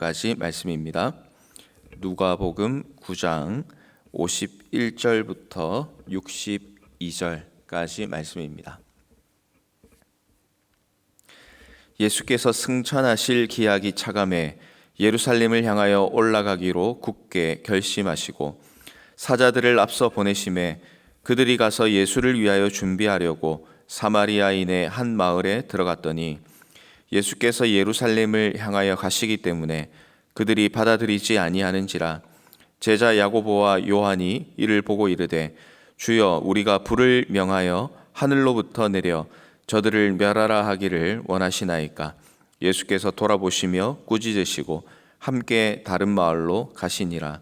까지 말씀입니다. 누가복음 9장 51절부터 62절까지 말씀입니다. 예수께서 승천하실 기약이 차감해 예루살렘을 향하여 올라가기로 굳게 결심하시고 사자들을 앞서 보내심에 그들이 가서 예수를 위하여 준비하려고 사마리아인의 한 마을에 들어갔더니 예수께서 예루살렘을 향하여 가시기 때문에 그들이 받아들이지 아니하는지라 제자 야고보와 요한이 이를 보고 이르되 주여 우리가 불을 명하여 하늘로부터 내려 저들을 멸하라 하기를 원하시나이까? 예수께서 돌아보시며 꾸짖으시고 함께 다른 마을로 가시니라.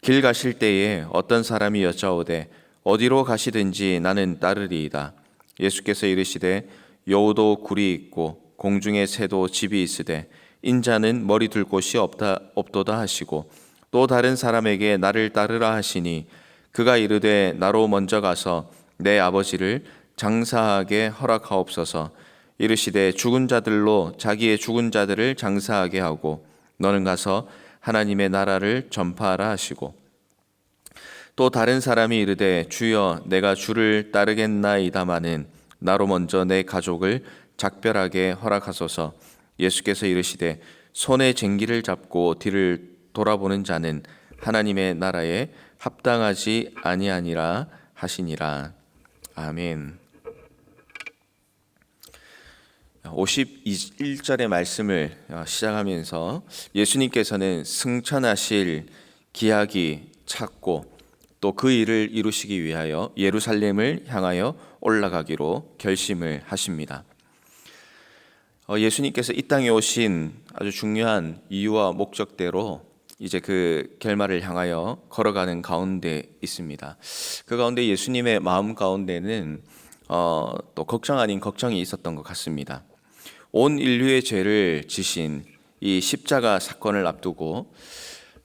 길 가실 때에 어떤 사람이 여짜오되 어디로 가시든지 나는 따르리이다. 예수께서 이르시되 여우도 굴이 있고 공중의 새도 집이 있으되 인자는 머리 둘 곳이 없다 없도다 하시고 또 다른 사람에게 나를 따르라 하시니 그가 이르되 나로 먼저 가서 내 아버지를 장사하게 허락하옵소서. 이르시되 죽은 자들로 자기의 죽은 자들을 장사하게 하고 너는 가서 하나님의 나라를 전파하라 하시고 또 다른 사람이 이르되 주여 내가 주를 따르겠나이다마는 나로 먼저 내 가족을 작별하게 허락하소서 예수께서 이르시되 손에 쟁기를 잡고 뒤를 돌아보는 자는 하나님의 나라에 합당하지 아니하니라 하시니라 아멘. 51절의 말씀을 시작하면서 예수님께서는 승천하실 기약이 찼고 또 그 일을 이루시기 위하여 예루살렘을 향하여 올라가기로 결심을 하십니다. 어, 예수님께서 이 땅에 오신 아주 중요한 이유와 목적대로 이제 그 결말을 향하여 걸어가는 가운데 있습니다. 그 가운데 예수님의 마음 가운데는 어, 또 걱정 아닌 걱정이 있었던 것 같습니다. 온 인류의 죄를 지신 이 십자가 사건을 앞두고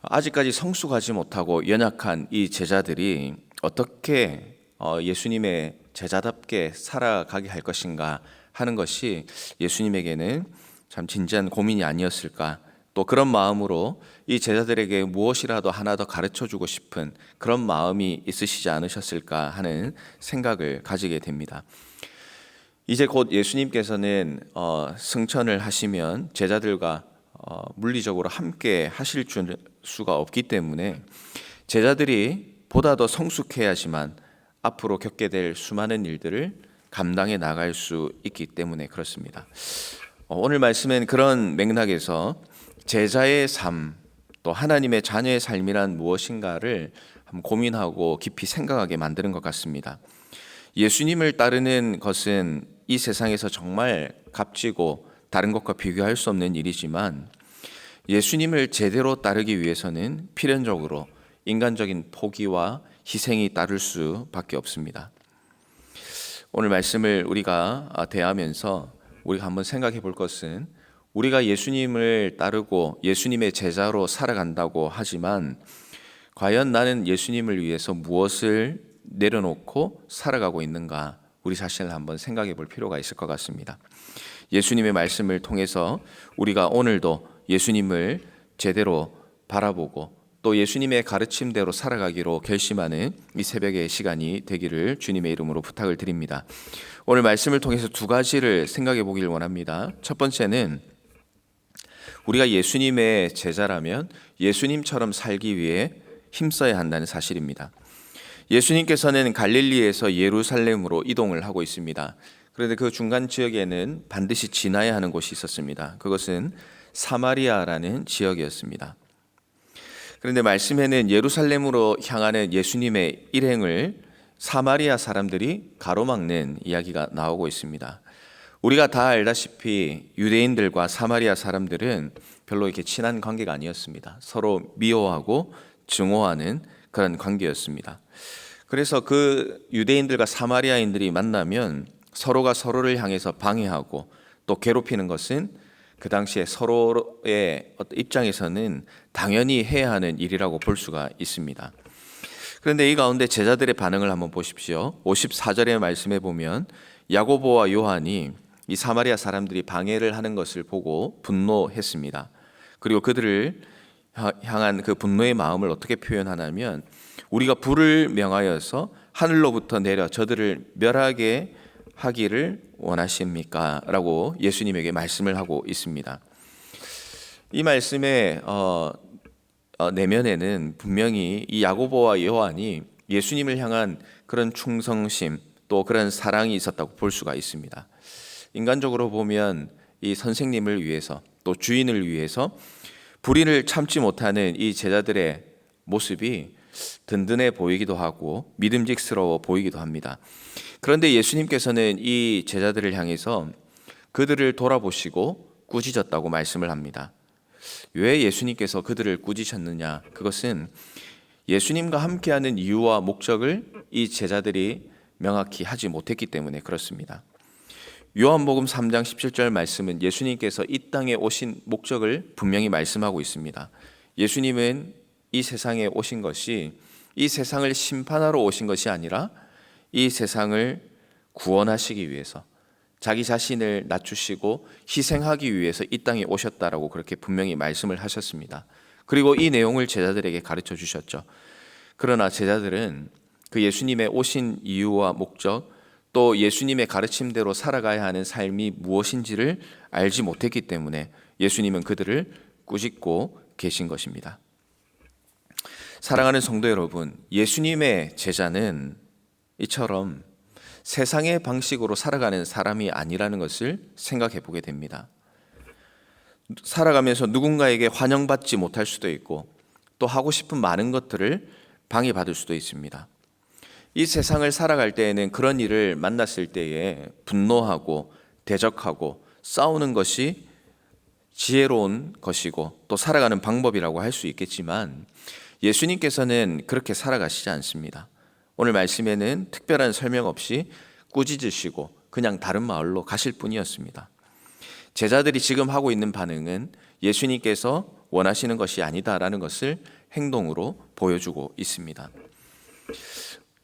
아직까지 성숙하지 못하고 연약한 이 제자들이 어떻게 어, 예수님의 제자답게 살아가게 할 것인가 하는 것이 예수님에게는 참 진지한 고민이 아니었을까. 또 그런 마음으로 이 제자들에게 무엇이라도 하나 더 가르쳐 주고 싶은 그런 마음이 있으시지 않으셨을까 하는 생각을 가지게 됩니다. 이제 곧 예수님께서는 어, 승천을 하시면 제자들과 어, 물리적으로 함께 하실 수가 없기 때문에 제자들이 보다 더 성숙해야지만 앞으로 겪게 될 수많은 일들을 감당해 나갈 수 있기 때문에 그렇습니다. 어, 오늘 말씀은 그런 맥락에서 제자의 삶, 또 하나님의 자녀의 삶이란 무엇인가를 고민하고 깊이 생각하게 만드는 것 같습니다. 예수님을 따르는 것은 이 세상에서 정말 값지고 다른 것과 비교할 수 없는 일이지만 예수님을 제대로 따르기 위해서는 필연적으로 인간적인 포기와 희생이 따를 수밖에 없습니다. 오늘 말씀을 우리가 대하면서 우리가 한번 생각해 볼 것은 우리가 예수님을 따르고 예수님의 제자로 살아간다고 하지만 과연 나는 예수님을 위해서 무엇을 내려놓고 살아가고 있는가 우리 자신을 한번 생각해 볼 필요가 있을 것 같습니다. 예수님의 말씀을 통해서 우리가 오늘도 예수님을 제대로 바라보고 또 예수님의 가르침대로 살아가기로 결심하는 이 새벽의 시간이 되기를 주님의 이름으로 부탁을 드립니다. 오늘 말씀을 통해서 두 가지를 생각해 보기를 원합니다. 첫 번째는 우리가 예수님의 제자라면 예수님처럼 살기 위해 힘써야 한다는 사실입니다. 예수님께서는 갈릴리에서 예루살렘으로 이동을 하고 있습니다. 그런데 그 중간 지역에는 반드시 지나야 하는 곳이 있었습니다. 그것은 사마리아라는 지역이었습니다. 그런데 말씀에는 예루살렘으로 향하는 예수님의 일행을 사마리아 사람들이 가로막는 이야기가 나오고 있습니다. 우리가 다 알다시피 유대인들과 사마리아 사람들은 별로 이렇게 친한 관계가 아니었습니다. 서로 미워하고 증오하는 그런 관계였습니다. 그래서 그 유대인들과 사마리아인들이 만나면 서로가 서로를 향해서 방해하고 또 괴롭히는 것은 그 당시에 서로의 입장에서는 당연히 해야 하는 일이라고 볼 수가 있습니다. 그런데 이 가운데 제자들의 반응을 한번 보십시오. 54절의 말씀에 보면 야고보와 요한이 이 사마리아 사람들이 방해를 하는 것을 보고 분노했습니다. 그리고 그들을 하- 향한 그 분노의 마음을 어떻게 표현하냐면 우리가 불을 명하여서 하늘로부터 내려 저들을 멸하게 하기를 원하십니까? 라고 예수님에게 말씀을 하고 있습니다. 이 말씀의 어, 어, 내면에는 분명히 이 야고보와 요한이 예수님을 향한 그런 충성심 또 그런 사랑이 있었다고 볼 수가 있습니다. 인간적으로 보면 이 선생님을 위해서 또 주인을 위해서 불의를 참지 못하는 이 제자들의 모습이 든든해 보이기도 하고 믿음직스러워 보이기도 합니다. 그런데 예수님께서는 이 제자들을 향해서 그들을 돌아보시고 꾸짖었다고 말씀을 합니다. 왜 예수님께서 그들을 꾸짖으셨느냐? 그것은 예수님과 함께하는 이유와 목적을 이 제자들이 명확히 하지 못했기 때문에 그렇습니다. 요한복음 3장 17절 말씀은 예수님께서 이 땅에 오신 목적을 분명히 말씀하고 있습니다. 예수님은 이 세상에 오신 것이 이 세상을 심판하러 오신 것이 아니라 이 세상을 구원하시기 위해서 자기 자신을 낮추시고 희생하기 위해서 이 땅에 오셨다라고 그렇게 분명히 말씀을 하셨습니다. 그리고 이 내용을 제자들에게 가르쳐 주셨죠. 그러나 제자들은 그 예수님의 오신 이유와 목적 또 예수님의 가르침대로 살아가야 하는 삶이 무엇인지를 알지 못했기 때문에 예수님은 그들을 꾸짖고 계신 것입니다. 사랑하는 성도 여러분, 예수님의 제자는 이처럼 세상의 방식으로 살아가는 사람이 아니라는 것을 생각해 보게 됩니다. 살아가면서 누군가에게 환영받지 못할 수도 있고 또 하고 싶은 많은 것들을 방해받을 수도 있습니다. 이 세상을 살아갈 때에는 그런 일을 만났을 때에 분노하고 대적하고 싸우는 것이 지혜로운 것이고 또 살아가는 방법이라고 할 수 있겠지만 예수님께서는 그렇게 살아가시지 않습니다. 오늘 말씀에는 특별한 설명 없이 꾸짖으시고 그냥 다른 마을로 가실 뿐이었습니다. 제자들이 지금 하고 있는 반응은 예수님께서 원하시는 것이 아니다라는 것을 행동으로 보여주고 있습니다.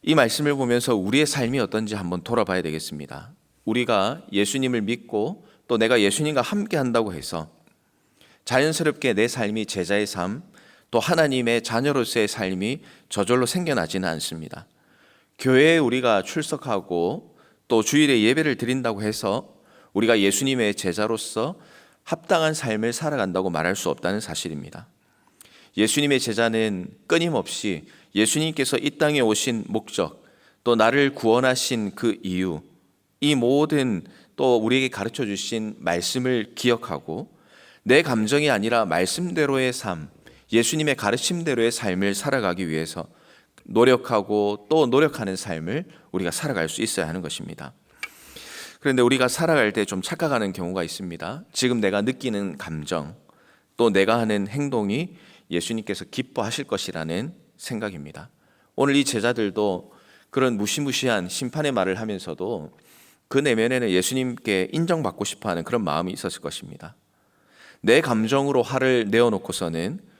이 말씀을 보면서 우리의 삶이 어떤지 한번 돌아봐야 되겠습니다. 우리가 예수님을 믿고 또 내가 예수님과 함께 한다고 해서 자연스럽게 내 삶이 제자의 삶, 또 하나님의 자녀로서의 삶이 저절로 생겨나지는 않습니다. 교회에 우리가 출석하고 또 주일에 예배를 드린다고 해서 우리가 예수님의 제자로서 합당한 삶을 살아간다고 말할 수 없다는 사실입니다. 예수님의 제자는 끊임없이 예수님께서 이 땅에 오신 목적, 또 나를 구원하신 그 이유, 이 모든 또 우리에게 가르쳐 주신 말씀을 기억하고 내 감정이 아니라 말씀대로의 삶, 예수님의 가르침대로의 삶을 살아가기 위해서 노력하고 또 노력하는 삶을 우리가 살아갈 수 있어야 하는 것입니다. 그런데 우리가 살아갈 때 좀 착각하는 경우가 있습니다. 지금 내가 느끼는 감정, 또 내가 하는 행동이 예수님께서 기뻐하실 것이라는 생각입니다. 오늘 이 제자들도 그런 무시무시한 심판의 말을 하면서도 그 내면에는 예수님께 인정받고 싶어 하는 그런 마음이 있었을 것입니다. 내 감정으로 화를 내어놓고서는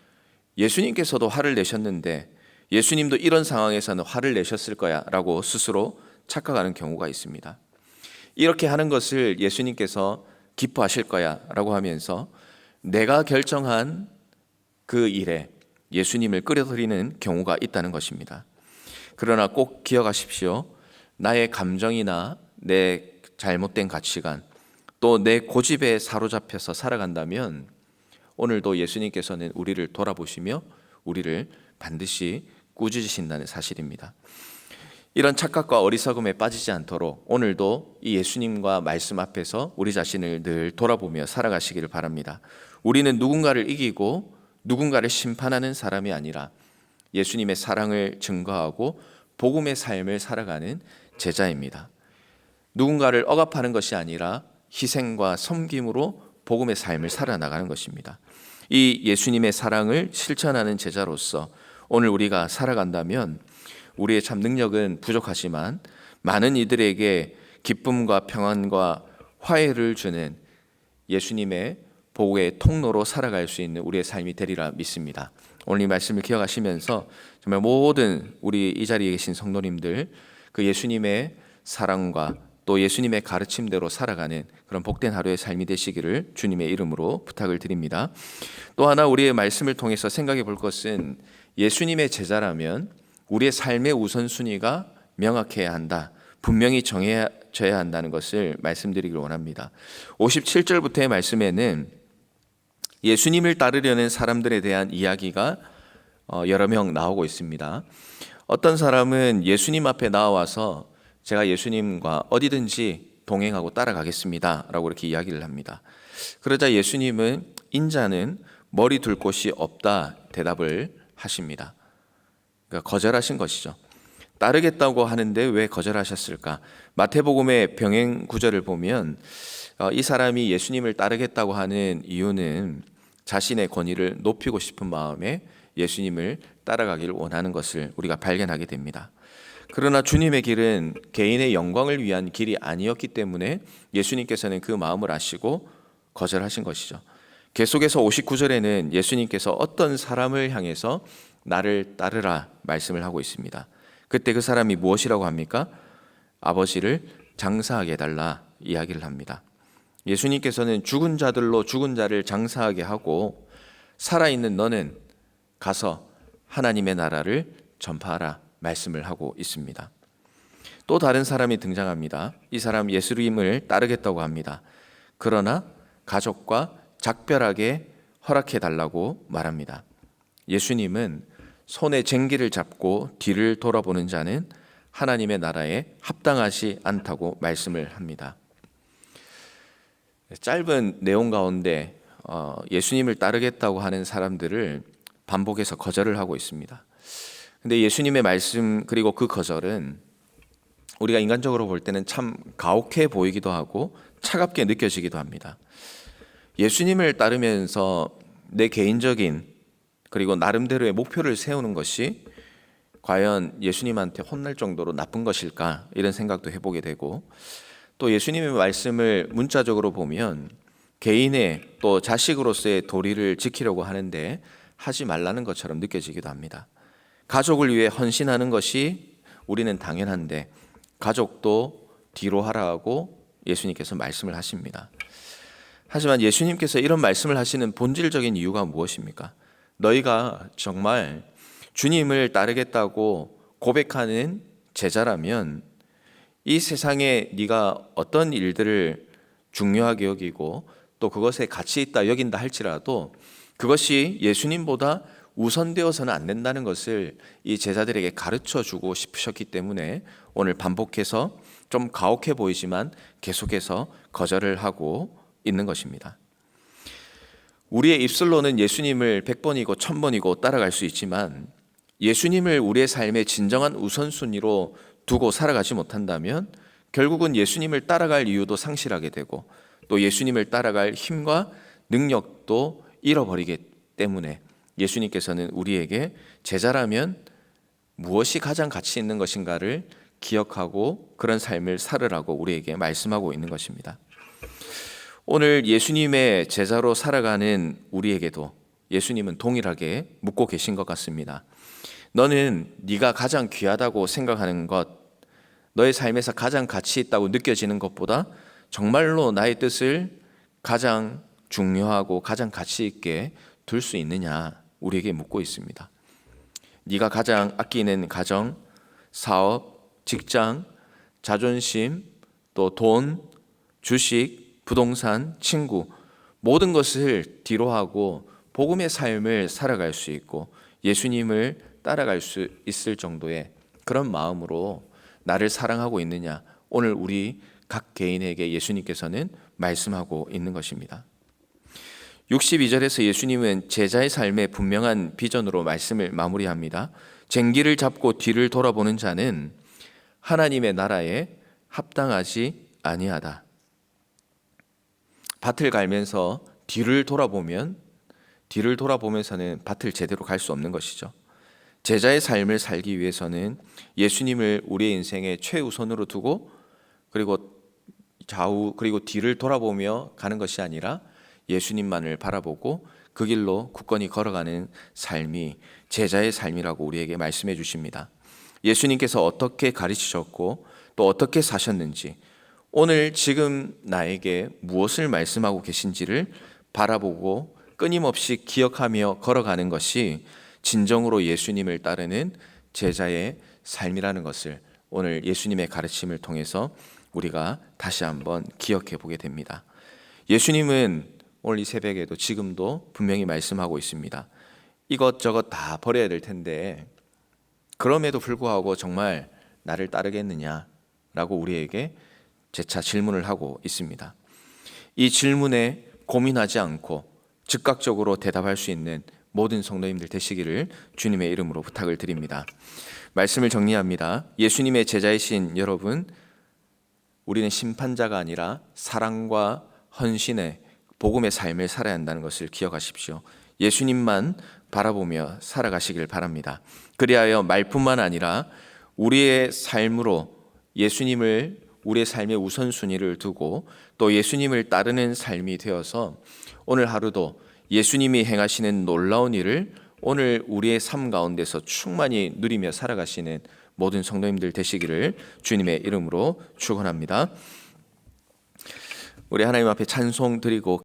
예수님께서도 화를 내셨는데 예수님도 이런 상황에서는 화를 내셨을 거야 라고 스스로 착각하는 경우가 있습니다. 이렇게 하는 것을 예수님께서 기뻐하실 거야 라고 하면서 내가 결정한 그 일에 예수님을 끌어들이는 경우가 있다는 것입니다. 그러나 꼭 기억하십시오. 나의 감정이나 내 잘못된 가치관 또 내 고집에 사로잡혀서 살아간다면 오늘도 예수님께서는 우리를 돌아보시며 우리를 반드시 꾸짖으신다는 사실입니다. 이런 착각과 어리석음에 빠지지 않도록 오늘도 이 예수님과 말씀 앞에서 우리 자신을 늘 돌아보며 살아가시기를 바랍니다. 우리는 누군가를 이기고 누군가를 심판하는 사람이 아니라 예수님의 사랑을 증거하고 복음의 삶을 살아가는 제자입니다. 누군가를 억압하는 것이 아니라 희생과 섬김으로 복음의 삶을 살아나가는 것입니다. 이 예수님의 사랑을 실천하는 제자로서 오늘 우리가 살아간다면 우리의 참 능력은 부족하지만 많은 이들에게 기쁨과 평안과 화해를 주는 예수님의 복의 통로로 살아갈 수 있는 우리의 삶이 되리라 믿습니다. 오늘 이 말씀을 기억하시면서 정말 모든 우리 이 자리에 계신 성도님들 그 예수님의 사랑과 또 예수님의 가르침대로 살아가는 그런 복된 하루의 삶이 되시기를 주님의 이름으로 부탁을 드립니다. 또 하나 우리의 말씀을 통해서 생각해 볼 것은 예수님의 제자라면 우리의 삶의 우선순위가 명확해야 한다. 분명히 정해져야 한다는 것을 말씀드리길 원합니다. 57절부터의 말씀에는 예수님을 따르려는 사람들에 대한 이야기가 어, 여러 명 나오고 있습니다. 어떤 사람은 예수님 앞에 나와서 제가 예수님과 어디든지 동행하고 따라가겠습니다. 라고 이렇게 이야기를 합니다. 그러자 예수님은 인자는 머리 둘 곳이 없다 대답을 하십니다. 그러니까 거절하신 것이죠. 따르겠다고 하는데 왜 거절하셨을까? 마태복음의 병행 구절을 보면 어, 이 사람이 예수님을 따르겠다고 하는 이유는 자신의 권위를 높이고 싶은 마음에 예수님을 따라가기를 원하는 것을 우리가 발견하게 됩니다. 그러나 주님의 길은 개인의 영광을 위한 길이 아니었기 때문에 예수님께서는 그 마음을 아시고 거절하신 것이죠. 계속해서 59절에는 예수님께서 어떤 사람을 향해서 나를 따르라 말씀을 하고 있습니다. 그때 그 사람이 무엇이라고 합니까? 아버지를 장사하게 해달라 이야기를 합니다. 예수님께서는 죽은 자들로 죽은 자를 장사하게 하고 살아있는 너는 가서 하나님의 나라를 전파하라 말씀을 하고 있습니다. 또 다른 사람이 등장합니다. 이 사람 예수님을 따르겠다고 합니다. 그러나 가족과 작별하게 허락해 달라고 말합니다. 예수님은 손에 쟁기를 잡고 뒤를 돌아보는 자는 하나님의 나라에 합당하지 않다고 말씀을 합니다. 짧은 내용 가운데 어, 예수님을 따르겠다고 하는 사람들을 반복해서 거절을 하고 있습니다. 근데 예수님의 말씀 그리고 그 거절은 우리가 인간적으로 볼 때는 참 가혹해 보이기도 하고 차갑게 느껴지기도 합니다. 예수님을 따르면서 내 개인적인 그리고 나름대로의 목표를 세우는 것이 과연 예수님한테 혼날 정도로 나쁜 것일까 이런 생각도 해보게 되고 또 예수님의 말씀을 문자적으로 보면 개인의 또 자식으로서의 도리를 지키려고 하는데 하지 말라는 것처럼 느껴지기도 합니다. 가족을 위해 헌신하는 것이 우리는 당연한데 가족도 뒤로 하라고 예수님께서 말씀을 하십니다. 하지만 예수님께서 이런 말씀을 하시는 본질적인 이유가 무엇입니까? 너희가 정말 주님을 따르겠다고 고백하는 제자라면 이 세상에 네가 어떤 일들을 중요하게 여기고 또 그것에 가치 있다 여긴다 할지라도 그것이 예수님보다 우선되어서는 안 된다는 것을 이 제자들에게 가르쳐 주고 싶으셨기 때문에 오늘 반복해서 좀 가혹해 보이지만 계속해서 거절을 하고 있는 것입니다. 우리의 입술로는 예수님을 100번이고 1000번이고 따라갈 수 있지만 예수님을 우리의 삶의 진정한 우선순위로 두고 살아가지 못한다면 결국은 예수님을 따라갈 이유도 상실하게 되고 또 예수님을 따라갈 힘과 능력도 잃어버리기 때문에 예수님께서는 우리에게 제자라면 무엇이 가장 가치 있는 것인가를 기억하고 그런 삶을 살으라고 우리에게 말씀하고 있는 것입니다. 오늘 예수님의 제자로 살아가는 우리에게도 예수님은 동일하게 묻고 계신 것 같습니다. 너는 네가 가장 귀하다고 생각하는 것, 너의 삶에서 가장 가치 있다고 느껴지는 것보다 정말로 나의 뜻을 가장 중요하고 가장 가치 있게 둘 수 있느냐 우리에게 묻고 있습니다. 네가 가장 아끼는 가정, 사업, 직장, 자존심, 또 돈, 주식, 부동산, 친구 모든 것을 뒤로 하고 복음의 삶을 살아갈 수 있고 예수님을 따라갈 수 있을 정도의 그런 마음으로 나를 사랑하고 있느냐 오늘 우리 각 개인에게 예수님께서는 말씀하고 있는 것입니다. 62절에서 예수님은 제자의 삶의 분명한 비전으로 말씀을 마무리합니다. 쟁기를 잡고 뒤를 돌아보는 자는 하나님의 나라에 합당하지 아니하다. 밭을 갈면서 뒤를 돌아보면 뒤를 돌아보면서는 밭을 제대로 갈 수 없는 것이죠. 제자의 삶을 살기 위해서는 예수님을 우리의 인생의 최우선으로 두고 그리고 좌우 그리고 뒤를 돌아보며 가는 것이 아니라 예수님만을 바라보고 그 길로 굳건히 걸어가는 삶이 제자의 삶이라고 우리에게 말씀해 주십니다. 예수님께서 어떻게 가르치셨고 또 어떻게 사셨는지 오늘 지금 나에게 무엇을 말씀하고 계신지를 바라보고 끊임없이 기억하며 걸어가는 것이 진정으로 예수님을 따르는 제자의 삶이라는 것을 오늘 예수님의 가르침을 통해서 우리가 다시 한번 기억해 보게 됩니다. 예수님은 오늘 이 새벽에도 지금도 분명히 말씀하고 있습니다. 이것저것 다 버려야 될 텐데 그럼에도 불구하고 정말 나를 따르겠느냐라고 우리에게 재차 질문을 하고 있습니다. 이 질문에 고민하지 않고 즉각적으로 대답할 수 있는 모든 성도님들 되시기를 주님의 이름으로 부탁을 드립니다. 말씀을 정리합니다. 예수님의 제자이신 여러분, 우리는 심판자가 아니라 사랑과 헌신의 복음의 삶을 살아야 한다는 것을 기억하십시오. 예수님만 바라보며 살아가시길 바랍니다. 그리하여 말뿐만 아니라 우리의 삶으로 예수님을 우리의 삶의 우선순위를 두고 또 예수님을 따르는 삶이 되어서 오늘 하루도 예수님이 행하시는 놀라운 일을 오늘 우리의 삶 가운데서 충만히 누리며 살아가시는 모든 성도님들 되시기를 주님의 이름으로 축원합니다. 우리 하나님 앞에 찬송 드리고